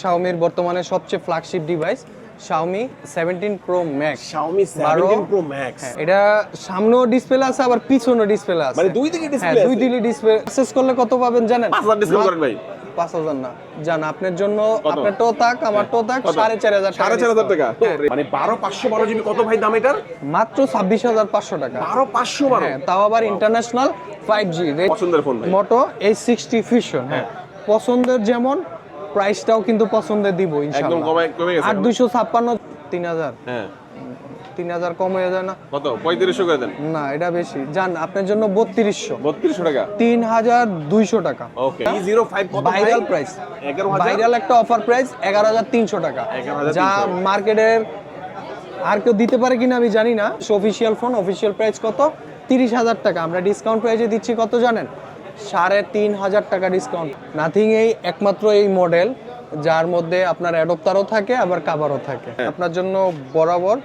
শাওমির বর্তমানে সবচেয়ে flagship device Xiaomi seventeen pro max Xiaomi 17 Pro Max এটা সামনেও ডিসপ্লে আছে আবার পিছনেও ডিসপ্লে আছে। মানে দুই দিকে হ্যাঁ ডিসপ্লে দুই দিকে ডিসপ্লে অ্যাক্সেস করলে কত পাবেন জানেন? 5000 ডিসকাউন্ট করেন ভাই। পাঁচ হাজার না। জান আপনার জন্য আপনার টো তাক আমার টো তাক কত? সাড়ে চার হাজার সাড়ে চার হাজার টাকা। মানে বারো পাঁচশো বারো জিবি কত ভাই দাম এটার? মাত্র ছাব্বিশ হাজার পাঁচশো টাকা। বারো পাঁচশো বারো? হ্যাঁ তাও আবার ইন্টারন্যাশনাল ফাইভ জি পছন্দের ফোন ভাই। মোটো এই সিক্সটি ফিশন হ্যাঁ। পছন্দের যেমন প্রাইসটাও কিন্তু পছন্দের দিব একদম কমে কমে গেছে আট দুইশো ছাপ্পান্ন তিন হাজার। হ্যাঁ। তিন হাজার কম হয়ে যায় না। কত? পঁয়ত্রিশশো করে দেন। না এটা বেশি। জান আপনার জন্য বত্রিশশো। বত্রিশশো টাকা? তিন হাজার দুইশো টাকা। ওকে। ফাইভ কত ভাইরাল প্রাইস এগারো হাজার? ভাইরাল একটা অফার প্রাইস এগারো হাজার তিনশো টাকা। যা মার্কেটের আর কেউ দিতে পারে কিনা আমি জানি না। অফিসিয়াল ফোন অফিসিয়াল প্রাইস কত? তিরিশ হাজার টাকা। আমরা ডিসকাউন্ট প্রাইসে দিচ্ছি কত জানেন? সাড়ে তিন হাজার টাকা ডিসকাউন্ট নাথিং এই একমাত্র এই মডেল যার মধ্যে আপনার অ্যাডপ্টারও থাকে আবার কাভারও থাকে। হ্যাঁ। আপনার জন্য বরাবর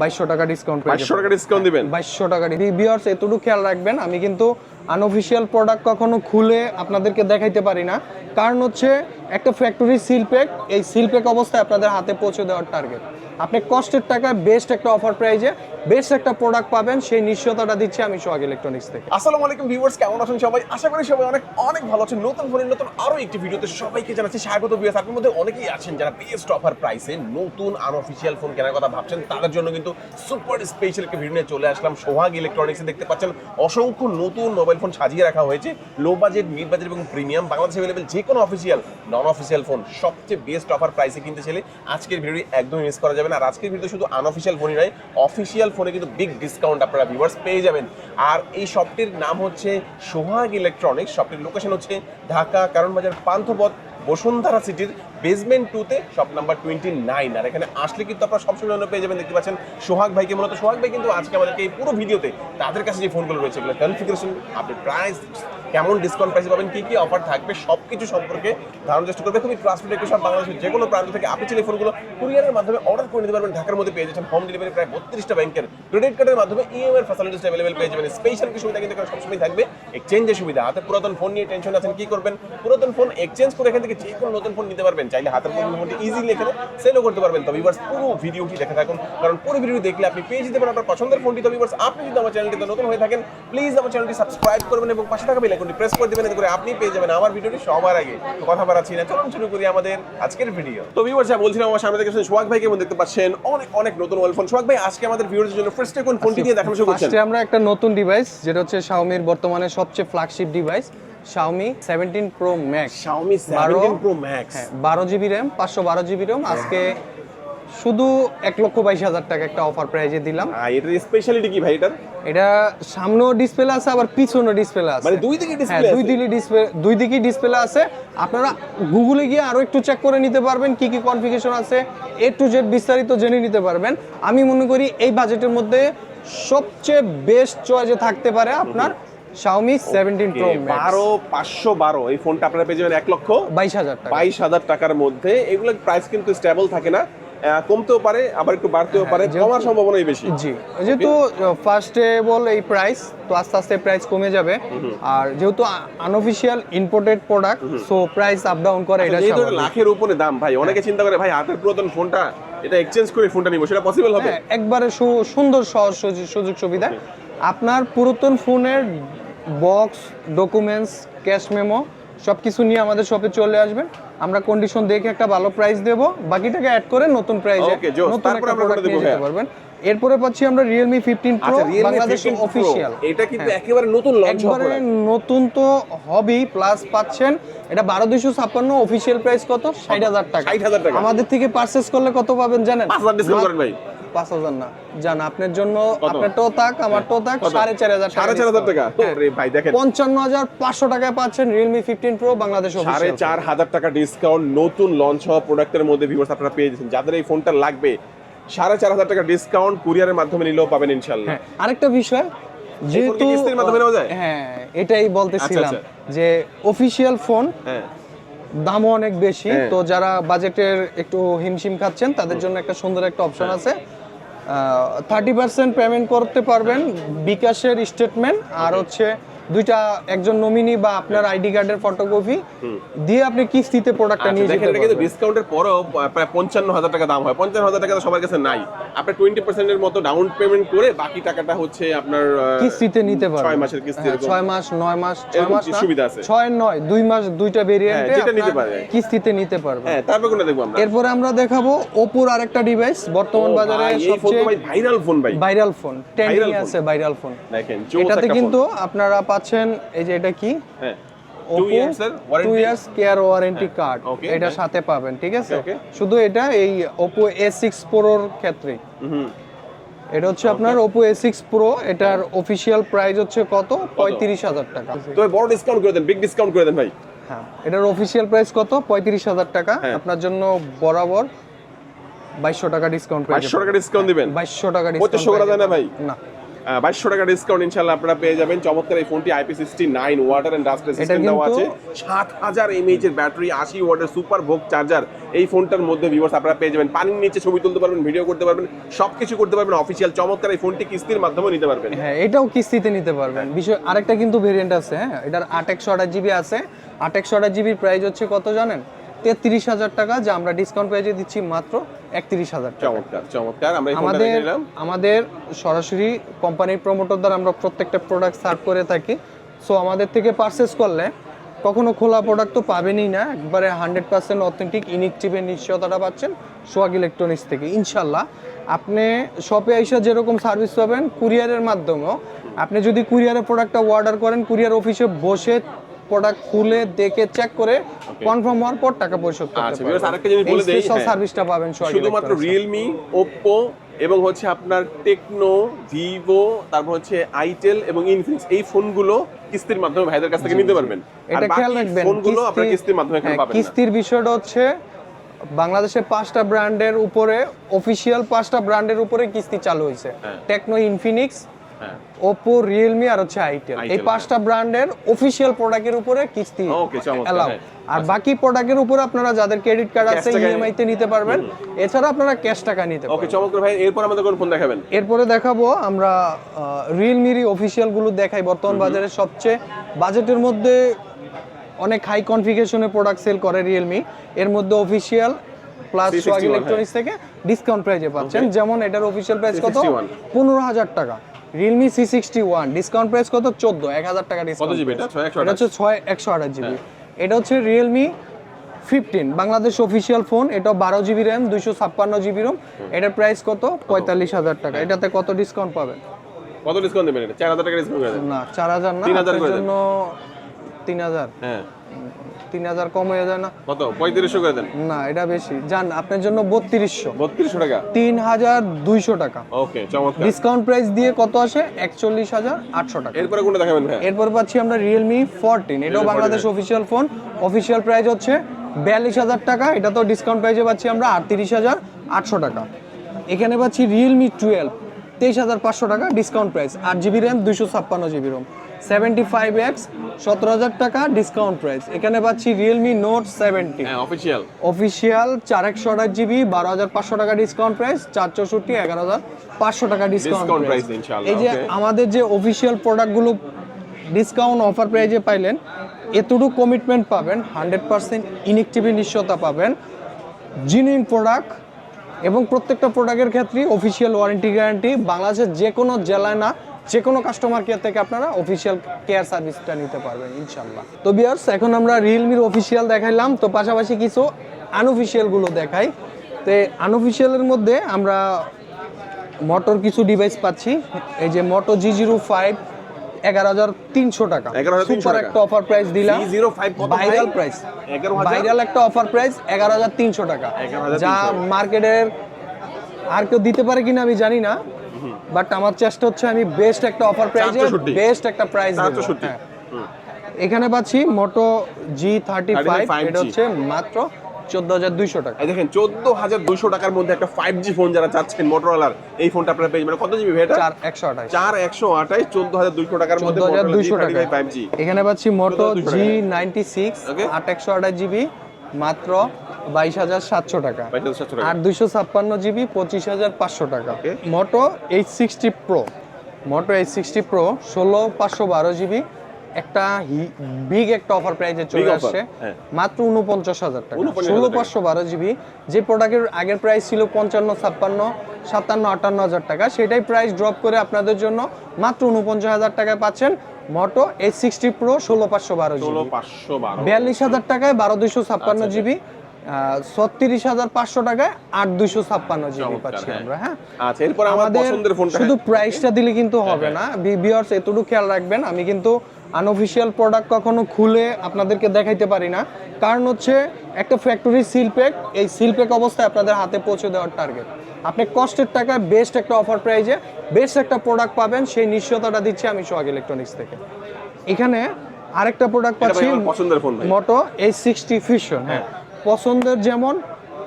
বাইশশো টাকা ডিসকাউন্ট বাইশশো টাকা ডিসকাউন্ট দিবেন? বাইশশো টাকা ভিউয়ার্স এতটুকু খেয়াল রাখবেন আমি কিন্তু আনঅফিসিয়াল প্রোডাক্ট কখনো খুলে আপনাদেরকে দেখাইতে পারি না। কারণ হচ্ছে একটা ফ্যাক্টরি সিল প্যাক এই সিল প্যাক অবস্থায় আপনাদের হাতে পৌঁছে দেওয়ার টার্গেট আপনি কষ্টের টাকায় বেস্ট একটা অফার প্রাইজে বেস্ট একটা প্রোডাক্ট পাবেন, সেই নিশ্চয়তাটা দিচ্ছি আমি সোহাগ ইলেকট্রনিক্স থেকে। আসসালামু আলাইকুম ভিউয়ার্স কেমন আছেন সবাই? আশা করি সবাই অনেক অনেক ভালো আছেন। নতুন ফোনের নতুন আরও একটি ভিডিওতে সবাইকে জানাচ্ছি স্বাগত ভিউয়ার্স আপনার মধ্যে অনেকেই আছেন যারা বেস্ট অফার প্রাইসে নতুন আনঅফিসিয়াল ফোন কেনার কথা ভাবছেন। তাদের জন্য কিন্তু সুপার স্পেশাল একটা ভিডিও নিয়ে চলে আসলাম। সোহাগ ইলেকট্রনিক্সে দেখতে পাচ্ছেন, অসংখ্য নতুন মোবাইল ফোন সাজিয়ে রাখা হয়েছে। লো বাজেট মিড বাজেট এবং প্রিমিয়াম বাংলাদেশে অ্যাভেলেবেল যে কোনো অফিসিয়াল নন অফিসিয়াল ফোন সবচেয়ে বেস্ট অফার প্রাইসে কিনতে চাইলে আজকের ভিডিও একদমই মিস করা যাবে। না আর আজকের ভিডিও শুধু আনঅফিসিয়াল ফোনই নয় অফিসিয়াল ফোনে কিন্তু বিগ ডিসকাউন্ট আপনারা ভিউয়ার্স পেয়ে যাবেন। আর এই শপটির নাম হচ্ছে সোহাগ ইলেকট্রনিক্স শপটির লোকেশন হচ্ছে ঢাকা কারণ বাজার পান্থপথ, বসুন্ধরা সিটির বেসমেন্ট টুতে শপ নাম্বার টোয়েন্টি নাইন আর এখানে আসলে কিন্তু আপনারা সবসময় পেয়ে যাবেন, দেখতে পাচ্ছেন সোহাগ ভাইকে মূলত। সোহাগ ভাই কিন্তু আজকে আমাদেরকে এই পুরো ভিডিওতে তাদের কাছে যে ফোনগুলো রয়েছে, এগুলো কনফিগারেশন আপনি প্রাইস কেমন ডিসকাউন্ট প্রাইসে পাবেন, কি কি অফার থাকবে সব কিছু সম্পর্কে ধারণার চেষ্টা করবে খুবই ট্রাস্টেড একটি সব বাংলাদেশের যে কোনো প্রান্ত থেকে আপনি চাইলে এই ফোনগুলো কুরিয়ারের মাধ্যমে অর্ডার করে নিতে পারবেন, ঢাকার মধ্যে পেয়ে যাচ্ছেন হোম ডেলিভারি প্রায় বত্রিশটা ব্যাংকের ক্রেডিট কার্ডের মাধ্যমে ইএমআই ফ্যাসিলিটিস অ্যাভেলেবল পেয়ে যাবেন। স্পেশাল কিছু সুবিধা কিন্তু সবসময় থাকবে এক্সচেঞ্জের সুবিধা। হাতে পুরাতন ফোন নিয়ে টেনশন আছেন, কি করবেন? পুরাতন ফোন এক্সচেঞ্জ করে এখান থেকে যে কোনো নতুন ফোন নিতে পারবেন। চাইলে হাতের পুরনো ফোনটি ইজিলি এখানে সেলও করতে পারবেন। তবে ইভার্স পুরো ভিডিওটি দেখে থাকুন। কারণ পুরো ভিডিও দেখলে আপনি পেয়ে যেতে পারেন আপনার পছন্দের ফোনটি তবে ইভার্স আপনি যদি আমার চ্যানেলটিতে নতুন হয়ে থাকেন প্লিজ আমার চ্যানেলটি সাবস্ক্রাইব করবেন এবং পাশে থাকা বেল আইকনটি প্রেস করে দেবেন এতে করে আপনি পেয়ে যাবেন। আমার ভিডিওটি সবার আগে। তো কথা বাড়াচ্ছি না চলুন শুরু করি আমাদের আজকের ভিডিও তো ভিউয়ার্স যা বলছিলাম আমার সামনে থেকে সোহাগ ভাইকে এবং দেখতে পাচ্ছেন। অনেক অনেক নতুন মোবাইল ফোন সোহাগ ভাই আজকে আমাদের ভিউয়ারদের জন্য ফার্স্টে কোন ফোনটি দিয়ে দেখানো শুরু করছেন। ফার্স্টে আমরা একটা নতুন ডিভাইস যেটা হচ্ছে শাওমির বর্তমানে সবচেয়ে flagship device Xiaomi seventeen pro max Xiaomi 17 Pro Max হ্যাঁ বারো জিবি র্যাম পাঁচশো বারো জিবি র্যাম আজকে শুধু এক লক্ষ বাইশ হাজার টাকা একটা অফার প্রাইজে দিলাম। আর এটার স্পেশালিটি কি ভাই এটার? এটা সামনেও ডিসপ্লে আছে আবার পিছনেও ডিসপ্লে আছে। মানে দুই দিকে হ্যাঁ ডিসপ্লে দুই দিকে ডিসপ্লে দুই দিকেই ডিসপ্লে আছে। আপনারা গুগলে গিয়ে আরও একটু চেক করে নিতে পারবেন কি কি কনফিগারেশন আছে। এ টু জেড বিস্তারিত জেনে নিতে পারবেন। আমি মনে করি এই বাজেটের মধ্যে সবচেয়ে বেস্ট চয়েসে থাকতে পারে আপনার Xiaomi 17 Pro Max বারো পাঁচশো বারো। এই ফোনটা আপনারা পেয়ে যাবেন এক লক্ষ বাইশ হাজার টাকা। বাইশ হাজার টাকার মধ্যে। এগুলো প্রাইস কিন্তু স্টেবল থাকে না। কমতেও পারে আবার একটু বাড়তেও পারে যেহেতু- কমার সম্ভাবনাই বেশি। জি যেহেতু ফার্স্টে বল এই প্রাইস তো আস্তে আস্তে প্রাইস কমে যাবে। আর যেহেতু unofficial imported product so price up down করে এটা যেহেতু লাখের উপরে দাম ভাই অনেকে চিন্তা করে ভাই হাতের পুরাতন ফোনটা এটা এক্সচেঞ্জ করে ফোনটা নিবো সেটা পসিবল হবে? হ্যাঁ, একবারে সু- সুন্দর সহজ সুযোগ সুবিধা। আপনার পুরাতন ফোনের বক্স ডকুমেন্টস ক্যাশ মেমো সব কিছু নিয়ে আমাদের শপে চলে আসবেন আমরা কন্ডিশন দেখে একটা ভালো প্রাইস দেব বাকিটাকে অ্যাড করে নতুন প্রাইসে নতুন একটা প্রোডাক্ট করে নিয়ে যেতে হ্যাঁ। পারবেন। এরপরে পাচ্ছি আমরা রিয়েলমি ফিফটিন প্রো আচ্ছা বাংলাদেশ অফিসিয়াল এটা কিন্তু একেবারে নতুন লঞ্চ একবারে নতুন তো হবি প্লাস পাচ্ছেন এটা বারো দুইশো ছাপ্পান্ন অফিসিয়াল প্রাইস কত? ষাট হাজার টাকা। 60,000 টাকা। আমাদের থেকে পারচেস করলে কত পাবেন জানেন? পাঁচ হাজার ডিসকাউন্ট করেন ভাই। পাঁচ হাজার না। জান আপনার জন্য আপনার তাক আমার কত? সাড়ে চার হাজার সাড়ে চার হাজার টাকা? ভাই দেখেন। পঞ্চান্ন হাজার পাঁচশো টাকায় পাচ্ছেন রিয়েলমি ফিফটিন প্রো বাংলাদেশ সাড়ে চার হাজার টাকা ডিসকাউন্ট নতুন লঞ্চ হওয়া প্রোডাক্টের মধ্যে ভিউয়ার্স আপনারা পেয়ে যাচ্ছেন। যাদের এই ফোনটা লাগবে সাড়ে চার হাজার টাকা ডিসকাউন্ট কুরিয়ারের মাধ্যমে নিলেও পাবেন ইনশাল্লাহ হ্যাঁ আরেকটা বিষয় যেহেতু কিস্তির মাধ্যমে নেওয়া যায়? হ্যাঁ এটাই বলতেছিলাম আচ্ছা, যে অফিসিয়াল ফোন হ্যাঁ। দামও অনেক বেশি। হ্যাঁ। তো যারা বাজেটের একটু হিমশিম খাচ্ছেন তাদের জন্য একটা সুন্দর একটা অপশন হ্যাঁ। আছে। থার্টি পার্সেন্ট পেমেন্ট করতে পারবেন বিকাশের স্টেটমেন্ট আর হচ্ছে দুইটা একজন নমিনি বা আপনার আইডি কার্ডের ফটোকপি দিয়ে আপনি কিস্তিতে প্রোডাক্টটা আচ্ছা নিয়ে যেতে কিন্তু পারবেন। ডিসকাউন্টের পরেও প্রায় পঞ্চান্ন হাজার টাকা দাম হয়। পঞ্চান্ন হাজার টাকা তো সবার কাছে নাই। আপনার টোয়েন্টি পার্সেন্টের মতো ডাউন পেমেন্ট করে বাকি টাকাটা হচ্ছে আপনার কিস্তিতে নিতে পারবেন। ছয় মাসের কিস্তি হ্যাঁ, এরকম। ছয় মাস নয় মাস ছয় এরকম মাস না, সুবিধা আছে? ছয় নয় দুই মাস দুইটা ভেরিয়েন্টে যেটা নিতে পারে। কিস্তিতে নিতে পারবেন। হ্যাঁ তারপর কোনটা দেখব আমরা? এরপরে আমরা দেখাবো ওপোর আরেকটা ডিভাইস বর্তমান বাজারে সবচেয়ে ভাইরাল ফোন ভাই viral phone trending Viral phone। আছে ভাইরাল ফোন দেখেন এটাতে কিন্তু আপনারা পাচ্ছেন এই যে এটা কি। হ্যাঁ। কেয়ার ওয়ারেন্টি কার্ড এটা হ্যাঁ। সাথে পাবেন ঠিক আছে? শুধু এটা এই ওপো এ সিক্স প্রোর ক্ষেত্রে। এটা হচ্ছে আপনার এটার প্রাইস হচ্ছে কত? পঁয়ত্রিশ হাজার টাকা। তো বড় ডিসকাউন্ট করে দেন বিগ ডিসকাউন্ট করে দেন ভাই। হ্যাঁ এটার অফিসিয়াল প্রাইস কত? পঁয়ত্রিশ হাজার টাকা। হ্যাঁ। আপনার জন্য বরাবর বাইশশো টাকা ডিসকাউন্ট টাকা ডিসকাউন্ট দিবেন? বাইশশো টাকা যায় না ভাই? না। বাইশশো টাকা ডিসকাউন্ট ইনশাল্লাহ আপনারা পেয়ে যাবেন। চমৎকার এই ফোনটি IP sixty nine water and dust resistant দেওয়া আছে। সাত হাজার এমএইচ এর ব্যাটারি আশি ওয়াটের সুপার ভোগ চার্জার এই ফোনটার মধ্যে ভিউয়ার্স আপনারা পেয়ে যাবেন। পানির নিচে ছবি তুলতে পারবেন ভিডিও করতে পারবেন সবকিছু করতে পারবেন অফিসিয়াল চমৎকার এই ফোনটি কিস্তির মাধ্যমে নিতে পারবেন। হ্যাঁ এটাও কিস্তিতে নিতে পারবেন। বিষয় আরেকটা কিন্তু ভেরিয়েন্ট আছে হ্যাঁ এটার আট একশো আঠাশ জিবি আছে। আট একশো আঠাশ জিবির প্রাইস হচ্ছে কত জানেন? তেত্রিশ হাজার টাকা যা আমরা ডিসকাউন্ট প্রাইজে দিচ্ছি মাত্র একত্রিশ হাজার চমৎকার চমৎকার। আমরা আমাদের আমাদের সরাসরি কোম্পানির প্রমোটর দ্বারা আমরা প্রত্যেকটা প্রোডাক্ট সার্ভ করে থাকি। সো আমাদের থেকে পারচেস করলে কখনো খোলা প্রোডাক্ট তো পাবেনই না। একবারে হান্ড্রেড পার্সেন্ট অথেন্টিক ইনিক চিপের নিশ্চয়তাটা পাচ্ছেন সোয়াগ ইলেকট্রনিক্স থেকে। ইনশাল্লাহ আপনি শপে এসে যেরকম সার্ভিস পাবেন কুরিয়ারের মাধ্যমেও। আপনি যদি কুরিয়ারের প্রোডাক্টটা অর্ডার করেন কুরিয়ার অফিসে বসে প্রোডাক্ট খুলে দেখে চেক করে কনফার্ম হওয়ার পর টাকা পরিশোধ করতে আচ্ছা, viewers, আরেকটা জিনিস বলে দেই, স্পেশাল হ্যাঁ। সার্ভিসটা পাবেন শুধুমাত্র। রিয়েলমি ওপ্পো এবং হচ্ছে আপনার টেকনো ভিভো তারপর হচ্ছে আইটেল এবং ইনফিনিক্স এই ফোনগুলো কিস্তির মাধ্যমে ভাইদের কাছ থেকে নিতে পারবেন এটা খেয়াল রাখবেন ফোনগুলো আপনার কিস্তির মাধ্যমে এখানে হ্যাঁ, পাবেন কিস্তির বিষয়টা হচ্ছে বাংলাদেশের পাঁচটা ব্র্যান্ডের উপরে অফিসিয়াল পাঁচটা ব্র্যান্ডের উপরে কিস্তি চালু হয়েছে হ্যাঁ। টেকনো ইনফিনিক্স হ্যাঁ ওপো রিয়েলমি আর হচ্ছে আইটেল এই পাঁচটা ব্র্যান্ডের অফিসিয়াল প্রোডাক্টের উপরে কিস্তি হ্যাঁ। আর বাকি প্রোডাক্টের উপরে আপনারা যাদের ক্রেডিট কার্ড আছে ইএমআই তে নিতে পারবেন। এছাড়া আপনারা ক্যাশ টাকা নিতে পারবেন। ওকে চমৎকার ভাই। এরপর আমাদের কোন ফোন দেখাবেন? এরপরে দেখাবো আমরা রিয়েলমির অফিসিয়ালগুলো দেখাই বর্তমান বাজারে। সবচেয়ে বাজেটের মধ্যে অনেক হাই কনফিগারেশনের প্রোডাক্ট সেল করে রিয়েলমি এর মধ্যে অফিসিয়াল প্লাস সোয়াগ ইলেকট্রনিক্স থেকে ডিসকাউন্ট প্রাইজে পাচ্ছেন। যেমন এটার অফিসিয়াল প্রাইস কত? 361 পনেরো হাজার টাকা। Realme C sixty one discount price কত? চোদ্দ এক হাজার টাকা ডিসকাউন্ট এটা হচ্ছে ছয় একশো আঠাশ জিবি এটা হচ্ছে Realme fifteen Bangladesh official phone এটা বারো জিবি র্যাম দুইশো ছাপ্পান্ন জিবি রোম এটার প্রাইস কত? পঁয়তাল্লিশ হাজার টাকা। এটাতে কত ডিসকাউন্ট পাবেন? কত ডিসকাউন্ট দেবেন এটা? চার হাজার টাকা ডিসকাউন্ট না চার হাজার না 3000 আপনার জন্য তিন হাজার। হ্যাঁ। তিন হাজার কম হয়ে যায় না। কত? পঁয়ত্রিশশো করে দেন। না এটা বেশি। যান আপনার জন্য বত্রিশশো। বত্রিশশো টাকা? তিন হাজার দুইশো টাকা। ওকে চমৎকার। ডিসকাউন্ট প্রাইস দিয়ে কত আসে? একচল্লিশ হাজার আটশো টাকা। এরপরে কোনটা দেখাবেন ভাই এরপর পাচ্ছি আমরা রিয়েলমি ফোরটিন এটাও Bangladesh official phone official price হচ্ছে বিয়াল্লিশ হাজার টাকা। এটা তো ডিসকাউন্ট প্রাইসে পাচ্ছি আমরা আটত্রিশ হাজার আটশো টাকা। এখানে পাচ্ছি রিয়েলমি টুয়েলভ তেইশ হাজার পাঁচশো টাকা ডিসকাউন্ট প্রাইস আট জিবি র্যাম দুইশো ছাপ্পান্ন GB ROM seventy five X সতেরো হাজার টাকা ডিসকাউন্ট প্রাইস এখানে পাচ্ছি Realme note seventy official official চার একশো আঠাশ জিবি বারো হাজার পাঁচশো টাকা ডিসকাউন্ট প্রাইস চার চৌষট্টি এগারো হাজার পাঁচশো টাকা ডিসকাউন্ট প্রাইস এই যে আমাদের যে অফিসিয়াল প্রোডাক্টগুলো ডিসকাউন্ট অফার প্রাইজে পাইলেন এতটুকু কমিটমেন্ট পাবেন হান্ড্রেড পার্সেন্ট ইনেকটিভি নিশ্চয়তা পাবেন। জিনুইন প্রোডাক্ট এবং প্রত্যেকটা প্রোডাক্টের ক্ষেত্রে অফিসিয়াল ওয়ারেন্টি গ্যারান্টি বাংলাদেশের যে কোনো জেলায় না যে কোনো কাস্টমার কেয়ার থেকে আপনারা অফিসিয়াল কেয়ার সার্ভিসটা নিতে পারবেন ইনশাল্লাহ তো বিয়ার্স এখন আমরা রিয়েলমির অফিসিয়াল দেখাইলাম। তো পাশাপাশি কিছু আনঅফিসিয়ালগুলো দেখাই। তো আনঅফিসিয়ালের মধ্যে আমরা মোটর কিছু ডিভাইস পাচ্ছি। এই যে মোটো জি জিরো ফাইভ এগারো হাজার তিনশো টাকা। 11,300 সুপার একটা অফার প্রাইস দিলাম। C05 কত ভাইরাল প্রাইস ভাইরাল একটা অফার প্রাইস এগারো হাজার তিনশো টাকা। যা মার্কেটের আর কেউ দিতে পারে কিনা আমি জানি না। বাট আমার চেষ্টা হচ্ছে আমি বেস্ট একটা অফার 464 বেস্ট একটা প্রাইস চারশো এখানে পাচ্ছি মোটো জি থার্টি ফাইভ এটা হচ্ছে মাত্র চোদ্দ হাজার দুইশো টাকা। দেখেন চোদ্দ হাজার দুইশো টাকার মধ্যে একটা ফাইভ জি ফোন যারা চাচ্ছেন মোটরওয়ালার এই ফোনটা আপনারা পেয়ে যাবেন। কত জিবি এটা? চার একশো আঠাশ। চার একশো আঠাশ চোদ্দ হাজার দুইশো টাকার মধ্যে হাজার দুইশো টাকা ফাইভ জি এখানে পাচ্ছি মোটো জি নাইনটি সিক্স. আট একশো আঠাশ জিবি মাত্র বাইশ হাজার সাতশো টাকা। আর দুইশো ছাপ্পান্ন জিবি পঁচিশ হাজার পাঁচশো টাকা। Moto H sixty pro. Moto H sixty pro ষোলো পাঁচশো বারো জিবি। একটা বিগ একটা অফার প্রাইজে চলে আসছে। হ্যাঁ। মাত্র উনপঞ্চাশ হাজার টাকা। ষোলো পাঁচশো বারো জিবি। যে প্রোডাক্টের আগের প্রাইস ছিল পঞ্চান্ন ছাপ্পান্ন সাতান্ন আটান্ন হাজার টাকা সেটাই প্রাইস ড্রপ করে আপনাদের জন্য মাত্র উনপঞ্চাশ হাজার টাকায় পাচ্ছেন মোটো এইট সিক্সটি প্রো ষোলো পাঁচশো বারো ষোলো পাঁচশো বারো। বিয়াল্লিশ হাজার টাকায় বারো দুইশো ছাপ্পান্ন আচ্ছা, জিবি। ছত্রিশ হাজার পাঁচশো টাকায় আট দুইশো ছাপ্পান্ন জিবি পাচ্ছি হ্যাঁ। আমরা হ্যাঁ। আচ্ছা এরপর আমাদের শুধু প্রাইসটা দিলে কিন্তু হবে না। বিয়ার্স এতটুকু খেয়াল রাখবেন আমি কিন্তু আনঅফিসিয়াল প্রোডাক্ট কখনো খুলে আপনাদেরকে দেখাইতে পারি না। কারণ হচ্ছে একটা ফ্যাক্টরি সিল প্যাক এই সিল প্যাক অবস্থায় আপনাদের হাতে পৌঁছে দেওয়ার টার্গেট আপনি কষ্টের টাকায় বেস্ট একটা অফার প্রাইজে বেস্ট একটা প্রোডাক্ট পাবেন সেই নিশ্চয়তাটা দিচ্ছি আমি সোহাগ ইলেকট্রনিক্স থেকে। এখানে আরেকটা প্রোডাক্ট পাচ্ছি পছন্দের ফোন মোটো এই সিক্সটি ফিশন হ্যাঁ। পছন্দের যেমন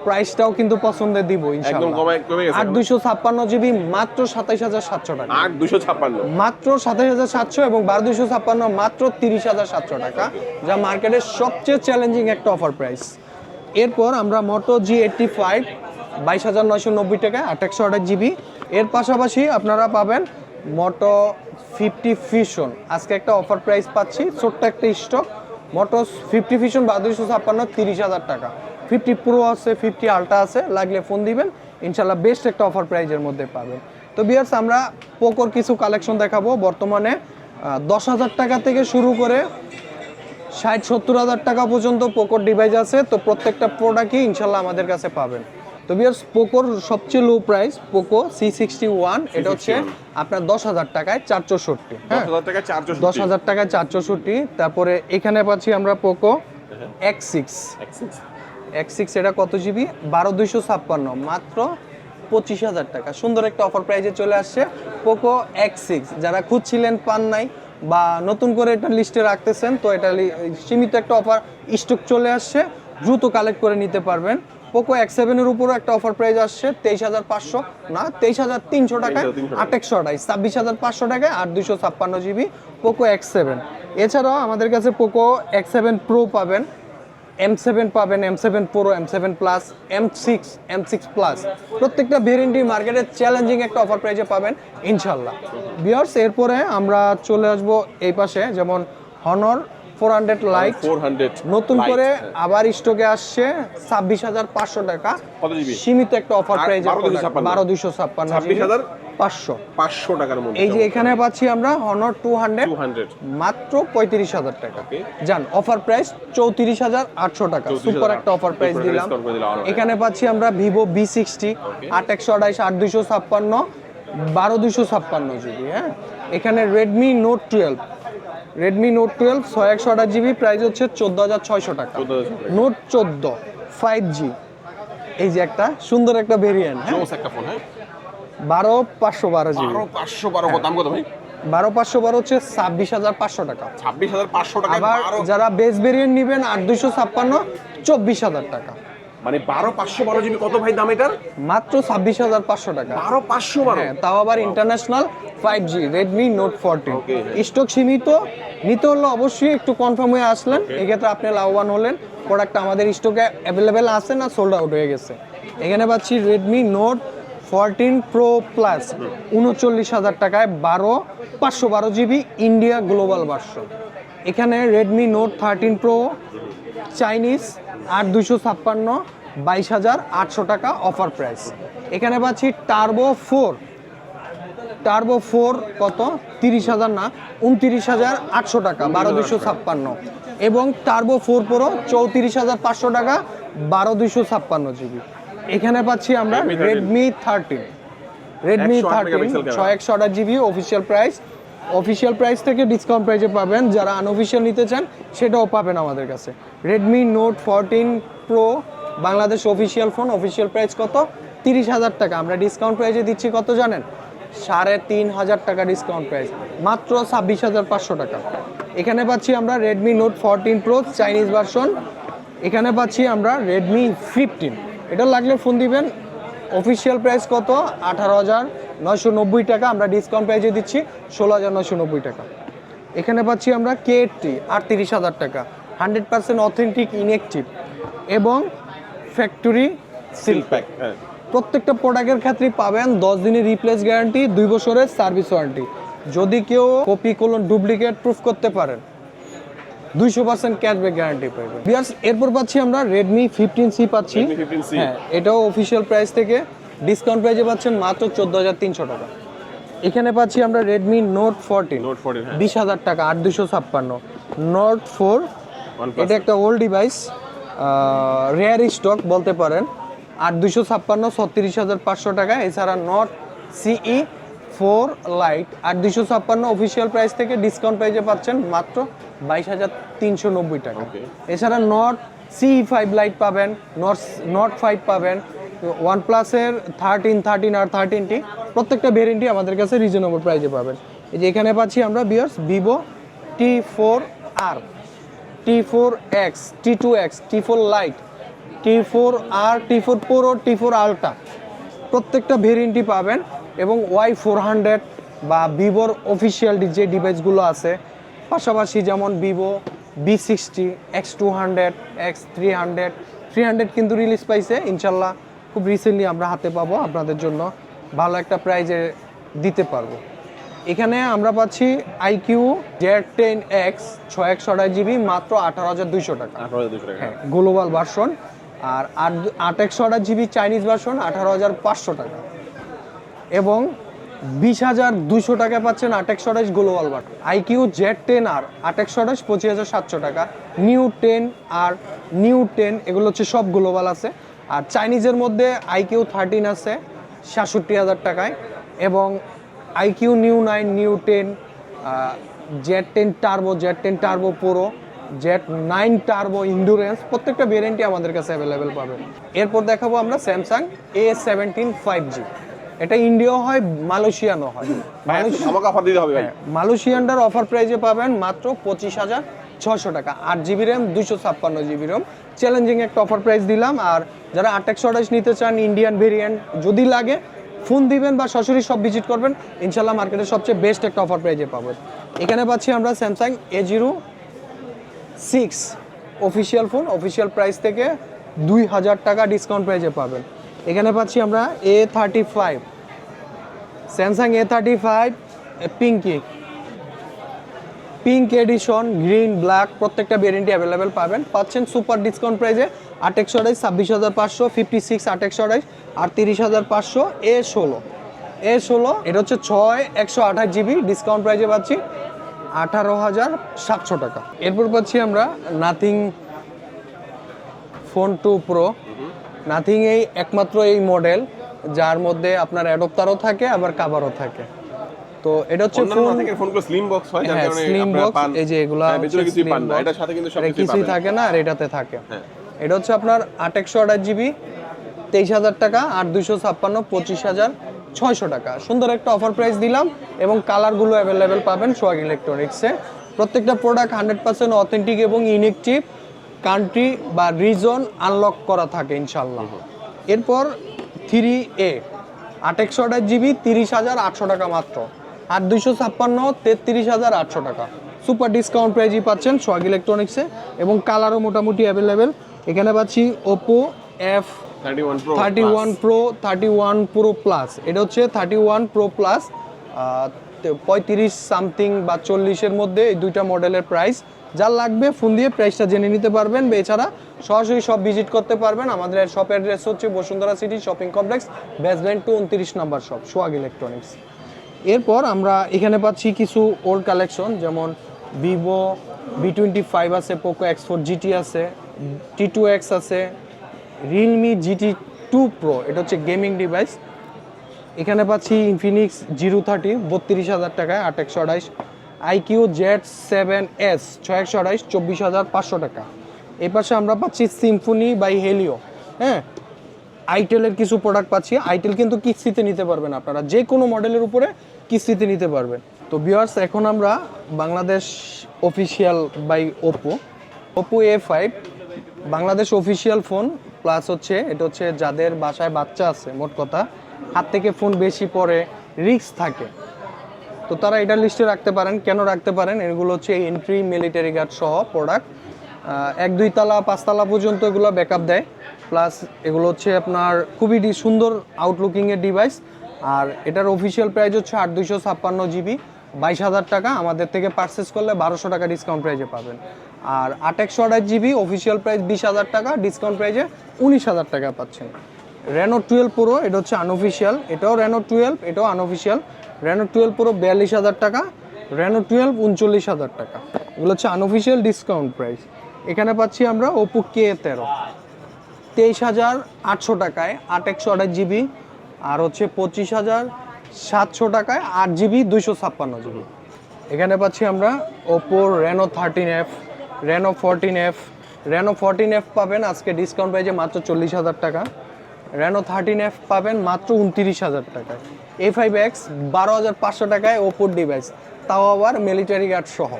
প্রাইসটাও কিন্তু পছন্দের দিব একদম ইনশাআল্লাহ কমে কমে গেছে আট দুইশো ছাপ্পান্ন জিবি মাত্র সাতাইশ হাজার সাতশো টাকা। আট দুশো ছাপ্পান্ন। মাত্র সাতাইশ হাজার সাতশো এবং বারো দুইশো ছাপ্পান্ন মাত্র তিরিশ হাজার সাতশো টাকা যা মার্কেটের সবচেয়ে চ্যালেঞ্জিং একটা অফার প্রাইস এরপর আমরা মোটো জি এইটটি ফাইভ বাইশ হাজার নয়শো নব্বই টাকা, আট একশো আঠাশ জিবি। এর পাশাপাশি আপনারা পাবেন মোটো ফিফটি ফিশন আজকে একটা অফার প্রাইস পাচ্ছি, ছোট্ট একটা স্টক মোটো ফিফটি ফিশন বারো দুইশো ছাপ্পান্ন, তিরিশ হাজার টাকা। ফিফটি প্রো আছে ফিফটি আলট্রা আছে, লাগলে ফোন দিবেন। ইনশাল্লাহ বেস্ট একটা অফার প্রাইজের মধ্যে পাবেন। তো বিয়ার্স আমরা পোকোর কিছু কালেকশন দেখাবো। বর্তমানে দশ হাজার টাকা থেকে শুরু করে ষাট সত্তর হাজার টাকা পর্যন্ত পোকোর ডিভাইস আছে। তো প্রত্যেকটা প্রোডাক্টই ইনশাল্লাহ আমাদের কাছে পাবেন। তো বিয়ার্স পোকোর সবচেয়ে low price Poco C sixty one এটা হচ্ছে আপনার দশ হাজার টাকায় চার চৌষট্টি দশ হ্যাঁ হাজার দশ হাজার টাকায় চার চৌষট্টি তারপরে এখানে পাচ্ছি আমরা Poco X six X six এটা কত জিবি বারো দুইশো ছাপ্পান্ন মাত্র পঁচিশ হাজার টাকা। সুন্দর একটা অফার প্রাইজে চলে আসছে পোকো এক্স সিক্স যারা খুঁজছিলেন পান নাই বা নতুন করে এটা লিস্টে রাখতেছেন তো এটা সীমিত একটা অফার স্টক চলে আসছে দ্রুত কালেক্ট করে নিতে পারবেন। পোকো এক্স সেভেনের উপরও একটা অফার প্রাইস আসছে তেইশ হাজার পাঁচশো। না তেইশ হাজার তিনশো টাকায় 2300 আট একশো আঠাইশ ছাব্বিশ হাজার পাঁচশো টাকায় আট দুশো ছাপ্পান্ন জিবি পোকো এক্স সেভেন এছাড়াও আমাদের কাছে পোকো এক্স সেভেন প্রো পাবেন এম সেভেন পাবেন M seven pro M seven plus M six M six plus প্রত্যেকটা ভেরিয়েন্টই মার্কেটে চ্যালেঞ্জিং একটা অফার প্রাইজে পাবেন ইনশাল্লাহ। বিয়ার্স এরপরে আমরা চলে আসব এই পাশে যেমন Honor four hundred lite four hundred নতুন করে আবার স্টকে আসছে ছাব্বিশ হাজার পাঁচশো টাকা। সীমিত একটা অফার প্রাইজে 12,256 বারো দুইশো ছাপ্পান্ন। 26,000 পাঁচশো। পাঁচশো টাকার মধ্যে এই যে এখানে পাচ্ছি আমরা হনর টু হান্ড্রেড মাত্র পঁয়ত্রিশ হাজার টাকা. যান অফার প্রাইস চৌত্রিশ হাজার আটশো টাকা। সুপার একটা অফার প্রাইস দিলাম। এখানে পাচ্ছি আমরা ভিভো বি সিক্সটি আট একশো আঠাইশ আট দুইশো ছাপ্পান্ন বারো দুইশো ছাপ্পান্ন জিবি হ্যাঁ? এখানে Redmi note twelve Redmi note twelve ছয় একশো আঠাশ জিবি প্রাইস হচ্ছে চোদ্দ হাজার ছয়শো টাকা। নোট চোদ্দ ফাইভ জি এই যে একটা সুন্দর একটা ভেরিয়েন্ট হ্যাঁ? একটা ফোন হ্যাঁ? বারো পাঁচশো বারো জিবি পাঁচশো বারো দাম কত ভাই? বারো পাঁচশো বারো হচ্ছে ছাব্বিশ হাজার পাঁচশো টাকা। ছাব্বিশ হাজার পাঁচশো টাকা আবার যারা বেস ভেরিয়েন্ট নেবেন আট দুইশো ছাপ্পান্ন চব্বিশ হাজার টাকা। মানে বারো পাঁচশো বারো জিবি কত ভাই দাম এটার? মাত্র ছাব্বিশ হাজার পাঁচশো টাকা। বারো পাঁচশো বারো? হ্যাঁ তাও আবার international five G Redmi note fourteen. Stock সীমিত নিতে হলে অবশ্যই একটু কনফার্ম হয়ে আসলেন। এক্ষেত্রে আপনি লাভবান হলেন। প্রোডাক্টটা আমাদের স্টকে অ্যাভেলেবেল আছে না সোল্ড আউট হয়ে গেছে? এখানে পাচ্ছি Redmi note fourteen pro plus উনচল্লিশ হাজার টাকায় বারো পাঁচশো বারো জিবি ইন্ডিয়া গ্লোবাল ভার্সন এখানে Redmi note thirteen pro Chinese আট দুশো ছাপ্পান্ন বাইশ হাজার আটশো টাকা অফার প্রাইস এখানে পাচ্ছি টার্বো ফোর টার্বো ফোর কত? তিরিশ হাজার না উনতিরিশ হাজার আটশো টাকা বারো দুশো ছাপ্পান্ন। এবং টার্বো ফোর প্রো চৌত্রিশ হাজার পাঁচশো টাকা বারো দুশো ছাপ্পান্ন জিবি এখানে পাচ্ছি আমরা রেডমি থার্টিন রেডমি 108 থার্টিন ছয় একশো আঠাশ GB official price official price থেকে ডিসকাউন্ট প্রাইসে পাবেন। যারা আনঅফিসিয়াল নিতে চান সেটাও পাবেন আমাদের কাছে। Redmi note fourteen pro Bangladesh official phone official price কত? তিরিশ হাজার টাকা। আমরা ডিসকাউন্ট প্রাইসে দিচ্ছি কত জানেন? সাড়ে তিন হাজার টাকা ডিসকাউন্ট প্রাইস মাত্র ছাব্বিশ হাজার পাঁচশো টাকা। এখানে পাচ্ছি আমরা Redmi note fourteen pro Chinese version এখানে পাচ্ছি আমরা রেডমি ফিফটিন এটা লাগলে ফোন দিবেন। অফিসিয়াল প্রাইস কত? আঠারো হাজার নয়শো নব্বই টাকা। আমরা ডিসকাউন্ট প্রাইসে দিচ্ছি ষোলো হাজার নয়শো নব্বই টাকা। এখানে পাচ্ছি আমরা কে এইটটি আটত্রিশ হাজার টাকা। হান্ড্রেড পার্সেন্ট অথেন্টিক ইনএক্টিভ এবং ফ্যাক্টরি সিল প্যাক প্রত্যেকটা প্রোডাক্টের ক্ষেত্রে পাবেন দশ দিনের রিপ্লেস গ্যারান্টি দুই বছরের সার্ভিস ওয়ারেন্টি যদি কেউ কপি কোলন ডুপ্লিকেট প্রুফ করতে পারেন দুইশো পার্সেন্ট ক্যাশব্যাক গ্যারান্টি পাবেন বিয়ার্স এরপর পাচ্ছি আমরা রেডমি ফিফটিন সি পাচ্ছি। হ্যাঁ এটাও অফিসিয়াল প্রাইস থেকে। ডিসকাউন্ট প্রাইসে পাচ্ছেন মাত্র চোদ্দ হাজার তিনশো টাকা। এখানে পাচ্ছি আমরা রেডমি নোট ফোরটিন বিশ হাজার টাকা আট দুশো ছাপ্পান্ন। নোট ফোর এটা একটা ওল্ড ডিভাইস রেয়ার স্টক বলতে পারেন। আর দুশো ছাপ্পান্ন ছত্রিশ হাজার পাঁচশো টাকা। এছাড়া নট সিই ফোর লাইট আর দুশো ছাপ্পান্ন অফিসিয়াল প্রাইস থেকে ডিসকাউন্ট প্রাইসে পাচ্ছেন মাত্র বাইশ হাজার তিনশো নব্বই টাকা। এছাড়া নট সিই ফাইভ লাইট পাবেন নট নট ফাইভ পাবেন। ওয়ান প্লাসের থার্টিন থার্টিন আর থার্টিনটি প্রত্যেকটা ভেরিয়েন্টই আমাদের কাছে রিজনেবল প্রাইসে পাবেন। এই যে এখানে পাচ্ছি আমরা বিয়ার্স ভিভো টি ফোর আর T four X T two X T four lite T four আর T four pro T four ultra প্রত্যেকটা ভেরিয়েন্টই পাবেন এবং ওয়াই ফোর হান্ড্রেড বা ভিভোর অফিসিয়াল যে ডিভাইসগুলো আছে, পাশাপাশি যেমন Vivo V sixty X two hundred X three hundred three hundred কিন্তু রিলিজ পাইছে, ইনশাল্লাহ খুব রিসেন্টলি আমরা হাতে পাবো, আপনাদের জন্য ভালো একটা প্রাইজে দিতে পারব। এখানে আমরা পাচ্ছি আইকিউ জেড টেন এক্স ছয় একশো আড়াই জিবি মাত্র আঠারো হাজার দুইশো টাকা। আঠারো হাজার দুশো টাকা। হ্যাঁ গ্লোবাল ভার্সন আর আট আট একশো আঠাশ জিবি চাইনিজ ভার্সন আঠারো হাজার পাঁচশো টাকা। এবং বিশ হাজার দুশো টাকা পাচ্ছেন আট একশো আঠাশ global version iQOO Z ten আর আট একশো আঠাশ পঁচিশ হাজার সাতশো টাকা। নিউ টেন আর নিউ টেন এগুলো হচ্ছে সব গ্লোবাল আছে। আর চাইনিজের মধ্যে আইকিউ থার্টিন আছে সাতষট্টি হাজার টাকায়। এবং iQOO neo nine neo ten Z ten turbo Z ten turbo pro Z nine turbo endurance প্রত্যেকটা ভেরিয়েন্টই আমাদের কাছে অ্যাভেলেবেল পাবেন এরপর দেখাবো আমরা Samsung A seventeen five G এটা ইন্ডিয়াও হয় মালয়েশিয়ানও হয়। ভাই আমাকে অফার দিতে হবে ভাই। হ্যাঁ, মালয়েশিয়ানটার অফার প্রাইজে পাবেন মাত্র পঁচিশ হাজার ছশো টাকা। আট জিবি র্যাম দুশো ছাপ্পান্ন জিবি র্যাম চ্যালেঞ্জিং একটা অফার প্রাইস দিলাম আর যারা আট একশো আঠাশ নিতে চান ইন্ডিয়ান ভেরিয়েন্ট যদি লাগে ফোন দিবেন বা সরাসরি সব ভিজিট করবেন, ইনশাল্লাহ মার্কেটের সবচেয়ে বেস্ট একটা অফার প্রাইজে পাবেন এখানে পাচ্ছি আমরা Samsung A zero six official phone official price থেকে দুই হাজার টাকা ডিসকাউন্ট প্রাইজে পাবেন। এখানে পাচ্ছি আমরা A thirty five Samsung A thirty five pinky pink edition, green, black প্রত্যেকটা ভেরিয়েন্টই অ্যাভেলেবেল পাবেন। পাচ্ছেন সুপার ডিসকাউন্ট প্রাইজে আট একশো আড়াইশ, ছাব্বিশ হাজার পাঁচশো ফিফটি সিক্স আট একশো আড়াইশ, আর তিরিশ হাজার পাঁচশো, এ ষোলো। এ ষোলো, এটা হচ্ছে ছয়, একশো আঠাশ জিবি ডিসকাউন্ট প্রাইজে পাচ্ছি, আঠারো হাজার সাতশো টাকা। এরপর পাচ্ছি আমরা Nothing phone two pro. Nothing এই একমাত্র এই মডেল যার মধ্যে আপনার অ্যাডপ্টারও থাকে, আবার কাভারও থাকে। তো এটা হচ্ছে ফোন থেকে ফোনগুলো স্লিম বক্স হয় যার হ্যাঁ কারণে স্লিম বক্স এই যে এগুলা হ্যাঁ, ভিতরে কিছুই পান না। এটার সাথে কিন্তু সবকিছু কিছুই থাকে না আর এটাতে থাকে। হ্যাঁ। এটা হচ্ছে আপনার আট একশো আঠাশ জিবি তেইশ হাজার টাকা আর দুইশো ছাপ্পান্ন পঁচিশ হাজার ছয়শো টাকা। সুন্দর একটা অফার প্রাইস দিলাম এবং কালারগুলো অ্যাভেলেবেল পাবেন সোয়াগ ইলেকট্রনিক্সে প্রত্যেকটা প্রোডাক্ট হান্ড্রেড পার্সেন্ট অথেন্টিক এবং ইউনিক চিপ কান্ট্রি বা রিজন আনলক করা থাকে ইনশাল্লাহ এরপর থ্রি এ আট একশো জিবি তিরিশ হাজার আটশো টাকা মাত্র। আর দুইশো ছাপ্পান্ন তেত্রিশ হাজার আটশো টাকা। সুপার ডিসকাউন্ট প্রাইজই পাচ্ছেন সোয়াগ ইলেকট্রনিক্সে এবং কালারও মোটামুটি অ্যাভেলেবেল এখানে পাচ্ছি Oppo F thirty one pro thirty one pro plus এটা হচ্ছে থার্টি ওয়ান প্রো প্লাস পঁয়ত্রিশ সামথিং বা চল্লিশের মধ্যে এই দুইটা মডেলের প্রাইস যা লাগবে ফোন দিয়ে প্রাইসটা জেনে নিতে পারবেন এছাড়া সরাসরি সব ভিজিট করতে পারবেন। আমাদের শপ অ্যাড্রেস হচ্ছে Bashundhara City Shopping Complex basement two উনত্রিশ নাম্বার শপ সোয়াগ ইলেকট্রনিক্স এরপর আমরা এখানে পাচ্ছি কিছু ওল্ড কালেকশন যেমন ভিভো বি টোয়েন্টি ফাইভ আছে পোকো এক্স ফোর জিটি আছে টি টু এক্স আছে রিয়েলমি জিটি টু প্রো এটা হচ্ছে গেমিং ডিভাইস এখানে পাচ্ছি ইনফিনিক্স জিরো থার্টি বত্রিশ হাজার টাকায়, আট একশো আঠাইশ আইকিউ জেড সেভেন এস ছয় একশো আঠাইশ চব্বিশ হাজার পাঁচশো টাকা। এই পাশে আমরা পাচ্ছি সিম্ফনি বাই হেলিও হ্যাঁ? আইটেলের কিছু প্রোডাক্ট পাচ্ছি। আইটেল কিন্তু কিস্তিতে নিতে পারবেন আপনারা। যে কোনো মডেলের উপরে কিস্তিতে নিতে পারবেন। তো বিয়ার্স এখন আমরা Bangladesh official by Oppo Oppo A five Bangladesh official phone plus হচ্ছে, এটা হচ্ছে যাদের বাসায় বাচ্চা আছে, মোট কথা, হাত থেকে ফোন বেশি পড়ে রিস্ক থাকে। তো তারা এটা লিস্টে রাখতে পারেন। কেন রাখতে পারেন? এগুলো হচ্ছে এন্ট্রি মিলিটারি গার্ড সহ প্রোডাক্ট এক, দুই তালা পাঁচতলা পর্যন্ত এগুলো ব্যাকআপ দেয়। প্লাস এগুলো হচ্ছে আপনার খুবই সুন্দর আউটলুকিংয়ের ডিভাইস আর এটার অফিসিয়াল প্রাইস হচ্ছে আট দুইশো ছাপ্পান্ন জিবি বাইশ হাজার টাকা আমাদের থেকে পারচেস করলে বারোশো টাকা ডিসকাউন্ট প্রাইজে পাবেন। আর আট একশো আঠাশ জিবি অফিসিয়াল প্রাইস বিশ হাজার টাকা ডিসকাউন্ট প্রাইসে উনিশ হাজার টাকা পাচ্ছেন। রেনো টুয়েলভ প্রো এটা হচ্ছে আনঅফিসিয়াল এটাও রেনো টুয়েলভ এটাও আনঅফিসিয়াল রেনো টুয়েলভ প্রো বিয়াল্লিশ হাজার টাকা রেনো টুয়েলভ উনচল্লিশ হাজার টাকা। এগুলো হচ্ছে আনঅফিসিয়াল ডিসকাউন্ট প্রাইস এখানে পাচ্ছি আমরা ওপো কে তেরো তেইশ হাজার আটশো টাকায় আট একশো আঠাশ জিবি, আর হচ্ছে পঁচিশ হাজার সাতশো টাকায় আট জিবি, দুইশো ছাপ্পান্ন জিবি। এখানে পাচ্ছি আমরা Oppo Reno thirteen F Reno fourteen F Reno fourteen F পাবেন আজকে ডিসকাউন্ট প্রাইজে মাত্র চল্লিশ হাজার টাকা। রেনো থার্টিন এফ পাবেন মাত্র উনতিরিশ হাজার টাকায় এ ফাইভ এক্স বারো হাজার পাঁচশো টাকায় ওপোর ডিভাইস তাও আবার মিলিটারি গার্ড সহ।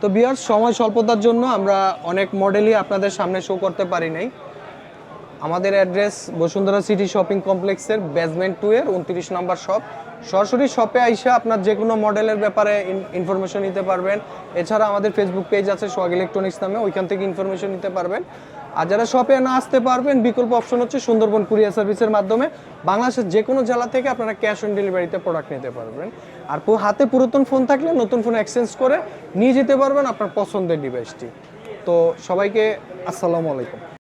তো বিয়ার সময় স্বল্পতার জন্য আমরা অনেক মডেলই আপনাদের সামনে শো করতে পারি নাই। আমাদের অ্যাড্রেস বসুন্ধরা সিটি শপিং কমপ্লেক্সের বেসমেন্ট টু এর উনত্রিশ নম্বর শপ সরাসরি শপে আইসা আপনার যে কোনো মডেলের ব্যাপারে ইনফরমেশন নিতে পারবেন। এছাড়া আমাদের ফেসবুক পেজ আছে সোয়াগ ইলেকট্রনিক্স নামে, ওইখান থেকে ইনফরমেশন নিতে পারবেন। আর যারা শপে না আসতে পারবেন, বিকল্প অপশন হচ্ছে সুন্দরবন কুরিয়ার সার্ভিসের মাধ্যমে। বাংলাদেশের যে কোনো জেলা থেকে আপনারা ক্যাশ অন ডেলিভারিতে প্রোডাক্ট নিতে পারবেন। আর হাতে পুরাতন ফোন থাকলে নতুন ফোন এক্সচেঞ্জ করে নিয়ে যেতে পারবেন আপনার পছন্দের ডিভাইসটি তো সবাইকে আসসালামু আলাইকুম।